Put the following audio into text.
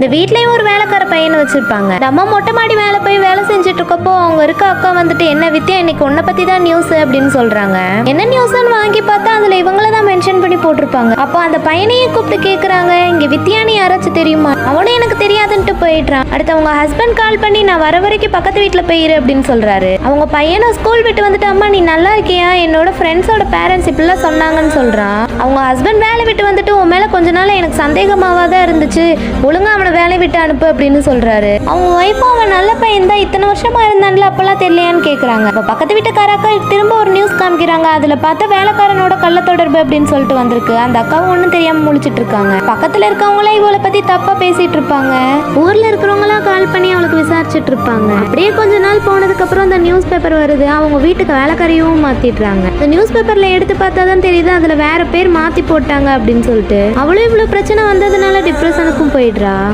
இந்த வீட்லயும் ஒரு வேலைக்கார பையனை வச்சிருப்பாங்க. இந்த அம்மா மொட்டை மாடி வேலை போய் வேலை செஞ்சுட்டு இருக்கப்போ அவங்க இருக்க அக்கா வந்துட்டு என்ன வித்யா இன்னைக்கு உன்னை பத்தி தான் நியூஸ் அப்படின்னு சொல்றாங்க. என்ன நியூஸ்ன்னு வாங்கி பார்த்தா போட்டிருப்பாங்க. அப்போ அந்த பையனையே கூப்பிட்டு கேக்குறாங்க. இங்க வித்யான்னு யாராச்சும் தெரியுமா? அவனும் எனக்கு தெரியாதுன்ட்டு போயிடுறான். அடுத்து அவங்க ஹஸ்பண்ட் கால் பண்ணி நான் வர வரைக்கும் பக்கத்து வீட்டுல போயிரு அப்படின்னு சொல்றாரு. அவங்க பையனை ஸ்கூல் விட்டு வந்துட்டு அம்மா நீ நல்லா இருக்கியா? என்னோட ஃப்ரெண்ட்ஸோட பேரண்ட்ஸ் இப்படிலாம் சொன்னாங்கன்னு சொல்றான். அவங்க ஹஸ்பண்ட் வேலை விட்டு வந்துட்டு உன் மேல கொஞ்ச நாள் எனக்கு சந்தேகமாக தான் இருந்துச்சு. ஒழுங்கா அவனை வேலை விட்டு அனுப்பு அப்படின்னு சொல்றாரு. அவங்க ஒய்ஃபும் அவன் நல்ல பையன் தான். இத்தனை வருஷமா இருந்தான்ல அப்பெல்லாம் தெரியலையான்னு கேக்குறாங்க. அப்ப பக்கத்து வீட்டுக்காராக்கா திரும்ப ஒரு நியூஸ் காமிக்கிறாங்க. அதுல பார்த்தா வேலைக்காரனோட கள்ள தொடர்பு அப்படின்னு சொல்லிட்டு வந்து நடந்திருக்கு அந்த அக்காவும் ஒன்றும் தெரியாம முழிச்சிட்டு இருக்காங்க பக்கத்துல இருக்கவங்களே இவளை பத்தி தப்பா பேசிட்டு இருப்பாங்க ஊர்ல இருக்கிறவங்களாம் கால் பண்ணி அவளுக்கு விசாரிச்சுட்டு இருப்பாங்க அப்படியே கொஞ்ச நாள் போனதுக்கு அப்புறம் அந்த நியூஸ் பேப்பர் வருது. அவங்க வீட்டுக்கு வேலைக்காரியும் மாத்திடுறாங்க. இந்த நியூஸ் பேப்பர்ல எடுத்து பார்த்தா தான் தெரியுது அதுல வேற பேர் மாத்தி போட்டாங்க அப்படின்னு சொல்லிட்டு. அவளும் இவ்வளவு பிரச்சனை வந்ததுனால டிப்ரெஷனுக்கும் போயிடுறா.